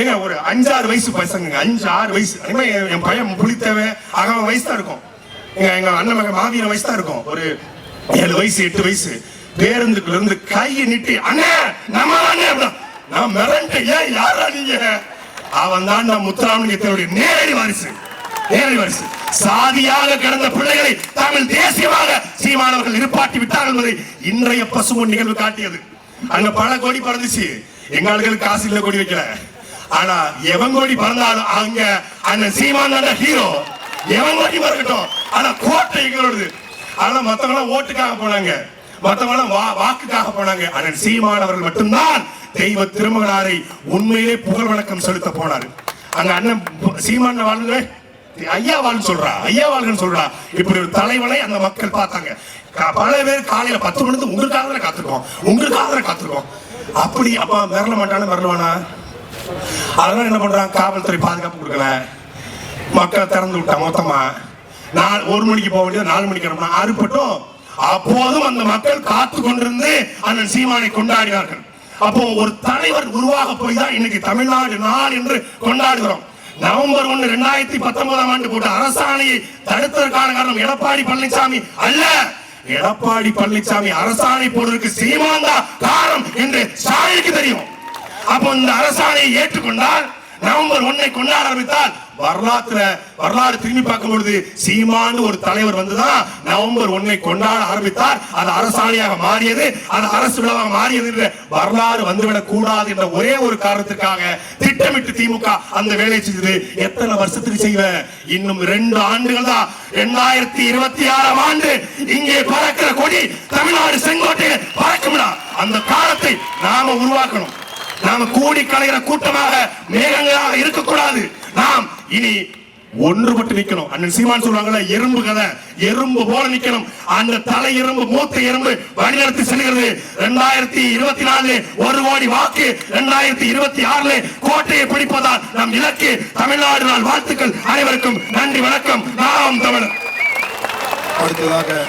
ஏங்க ஒரு அஞ்சாறு வயசு பசங்க அஞ்சு ஆறு வயசு. அதே என் பையன் புளித்தவன் அகவன் வயசு தான் இருக்கும். எங்க எங்க அண்ணன் மகன் மாவீரன் வயசு தான் இருக்கும். ஒரு ஏழு வயசு எட்டு வயசு. பேருந்துக்குள்ள இருந்து கையை நிட்டு அண்ணே நம்ம அண்ணே நான் மிரண்டு ஏன் யாரா நீங்க? அவன் தான் நம் முத்துராமலிங்கத்தினுடைய நேரடி வாரிசு. நேரடி வாரிசு. சாதியாக கிடந்த பிள்ளைகளை தாங்கள் தேசியமாக சீமானவர்கள் நிற்பாட்டி விட்டார்கள் என்பதை இன்றைய பசுமன் நிகழ்வு காட்டியது. அங்க பல கோடி பறந்துச்சு. எங்க ஆளுகளுக்கு காசு இல்ல கொடி வைக்கல. ஆனா எவன் கோடி பறந்தாலும் அங்க அண்ணன் சீமான் தான் ஹீரோ எவன் கோடி பறக்கட்டும். ஆனா கோட்டை எங்களோடது. ஆனா மத்தவங்க ஓட்டுக்காக போனாங்க. மத்தவங்க வா- வாக்குக்காக போனாங்க. அண்ணன் சீமான் அவர்கள் மட்டும்தான் தெய்வ திருமகனாரை உண்மையிலே புகழ் வணக்கம் செலுத்த போனாரு. அங்க அண்ணன் சீமான சீமான் வாழ்ந்து ஐயா வாழ் சொல்றா ஐயா வாழ்கன்னு சொல்றா. இப்படி ஒரு தலைவனை அந்த மக்கள் பார்த்தாங்க. பல பேர் காலையில பத்து மணிக்கு உங்களுக்காக தானே காத்திருக்கோம். உங்களுக்காக தானே காத்திருக்கோம். அப்படி அப்பா மிரள மாட்டானு மிரளுவானா? அதனால என்ன பண்றாங்க காவல்துறை பாதுகாப்பு கொடுக்கல. மக்களை திறந்து விட்டா மொத்தமா. நாலு ஒரு மணிக்கு போக வேண்டியது நாலு மணிக்கு அனுப்பினா அறுப்பட்டும் அப்போதும் அந்த மக்கள் காத்து கொண்டிருந்து அண்ணன் சீமானை கொண்டாடினார்கள். அப்போ ஒரு தலைவர் உருவாக போய் தான் இன்னைக்கு தமிழ்நாடு நாள் என்று கொண்டாடுகிறோம். நவம்பர் ஒன்று ரெண்டாயிரத்தி பத்தொன்பதாம் ஆண்டு போட்ட அரசாணையை தடுத்ததற்கான காரணம் எடப்பாடி பழனிசாமி அல்ல. எடப்பாடி பழனிசாமி அரசாணை போடுவதற்கு சீமாந்தா காரணம் என்று ஸ்டாலினுக்கு தெரியும். அப்போ இந்த அரசாணையை ஏற்றுக்கொண்டால் நவம்பர் ஒன்னை கொண்டாட ஆரம்பித்தால் வரலாற்றுல வரலாறு திரும்பி பார்க்கும் பொழுது சீமான்னு ஒரு தலைவர் வந்துதான் நவம்பர் ஒன்னை கொண்டாட ஆரம்பித்தார். அது அரசாணையாக மாறியது அது அரசு விழாவாக மாறியது என்ற வரலாறு வந்துவிடக் கூடாது என்ற ஒரே ஒரு காரணத்திற்காக திட்டமிட்டு திமுக அந்த வேலையை செய்தது. எத்தனை வருஷத்துக்கு செய்வ? இன்னும் ரெண்டு ஆண்டுகள் தான். இரண்டாயிரத்தி இருபத்தி ஆறாம் ஆண்டு இங்கே பறக்கிற கொடி தமிழ்நாடு செங்கோட்டையில் பறக்கும்டா. அந்த காலத்தை நாம உருவாக்கணும். நாம கூடி கலைகிற கூட்டமாக மேகங்களாக இருக்கக்கூடாது. நாம் இனி ஒன்றுபட்டு நிக்கணும். அண்ணன் சீமான் சொல்லுவாங்கல்ல எறும்பு கதை. எறும்பு போல நிக்கணும். அந்த தலை எறும்பு மூத்த எறும்பு வழிநடத்தி செல்கிறது. ரெண்டாயிரத்தி இருபத்தி நாலு ஒரு கோடி வாக்கு ரெண்டாயிரத்தி இருபத்தி ஆறுல கோட்டையை பிடிப்பதால் நம் இலக்கு தமிழ்நாடு நாள் வாழ்த்துக்கள் அனைவருக்கும் நன்றி வணக்கம். நாம் தமிழர். அடுத்ததாக